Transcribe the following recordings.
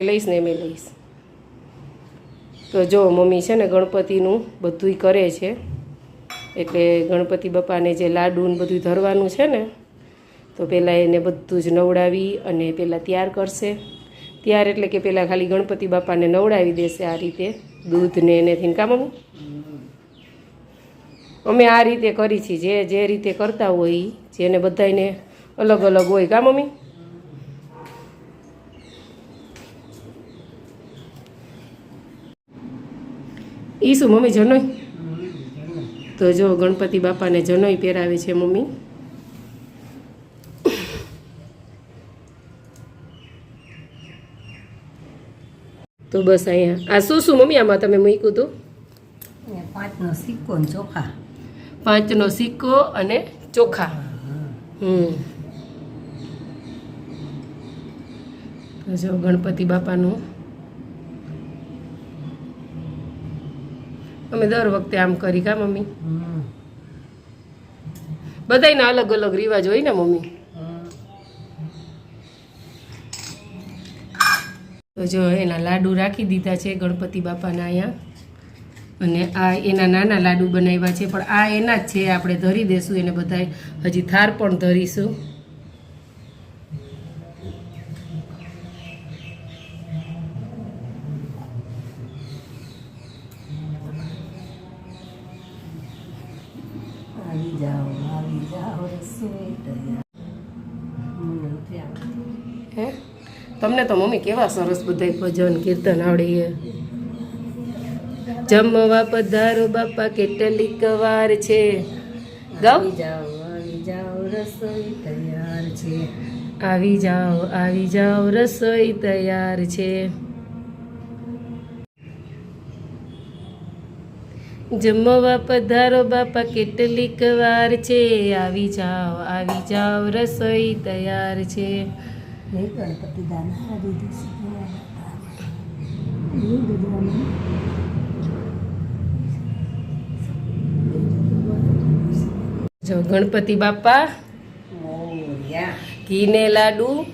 લઈશ ને એમ લઈશ. તો જો મમ્મી છે ને ગણપતિનું બધુંય કરે છે, એટલે ગણપતિ બાપાને જે લાડુ ને બધું ધરવાનું છે ને, તો પહેલાં એને બધું જ નવડાવી અને પહેલાં તૈયાર કરશે. ત્યાર એટલે કે પહેલાં ખાલી ગણપતિ બાપાને નવડાવી દેશે આ રીતે દૂધને એનેથી કામ અમે આ રીતે કરી છીએ, જે જે રીતે કરતા હોય જેને બધાને અલગ અલગ હોય. કા મમ્મી? ઈ શું મમ્મી જનોઈ? તો જો ગણપતિ બાપાને જનોઈ પહેરાવે છે મમ્મી. તો બસ અહીંયા. આ શું શું મમ્મી આમાં તમે મૂક્યું હતું? ને પાંચનો સિક્કો ચોખા. પાંચનો સિક્કો અને ચોખા. હમ. તો જો ગણપતિ બાપાનું અમે દર વખતે આમ કરી કા મમ્મી? બધાયના અલગ અલગ રિવાજ હોય ને મમ્મી? તો જો એના લાડુ રાખી દીધા છે ગણપતિ બાપાના અહીંયા. અને આ એના નાના લાડુ બનાવ્યા છે પણ આ એના જ છે આપણે ધરી દેશું એને બધા હજી થાર પણ ધરીશું. આવી જાઓ આવી જાઓ રસોઈ તૈયાર. હે? તમને તો મમ્મી કેવા સરસ બધાય ભજન કીર્તન આવડે જમવા પધારો બાપા કેટલીક વાર છે. ગાવ આવી જાઓ આવી જાઓ રસોઈ તૈયાર છે. આવી જાઓ આવી જાઓ રસોઈ તૈયાર છે. જમવા પધારો બાપા કેટલીક વાર છે. આવી જાઓ આવી જાઓ રસોઈ તૈયાર છે. ગણપતિ જો ગણપતિ બાપા મોર્યા. ઘીને લાડુ.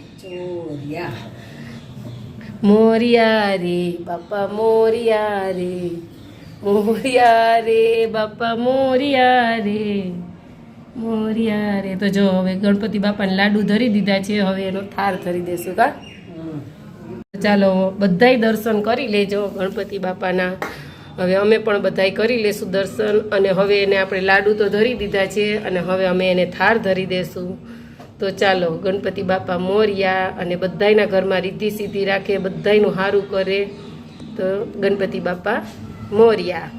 મોરિયા રે બાપા મોરિયા રે. મોરિયા રે બાપા મોરિયા રે મોરિયા રે તો જો હવે ગણપતિ બાપાને લાડુ ધરી દીધા છે, હવે એનો થાર ધરી દેશું, કા? ચાલો, બધાય દર્શન કરી લેજો ગણપતિ બાપાના. હવે અમે પણ બધાય કરી લેશું દર્શન, અને હવે એને આપણે લાડુ તો ધરી દીધા છે, અને હવે અમે એને થાર ધરી દેશું. તો ચાલો, ગણપતિ બાપા મોર્યા અને બધાયના ઘરમાં રીતિ સીધી રાખે, બધાયનું સારું કરે. તો ગણપતિ બાપા મોર્યા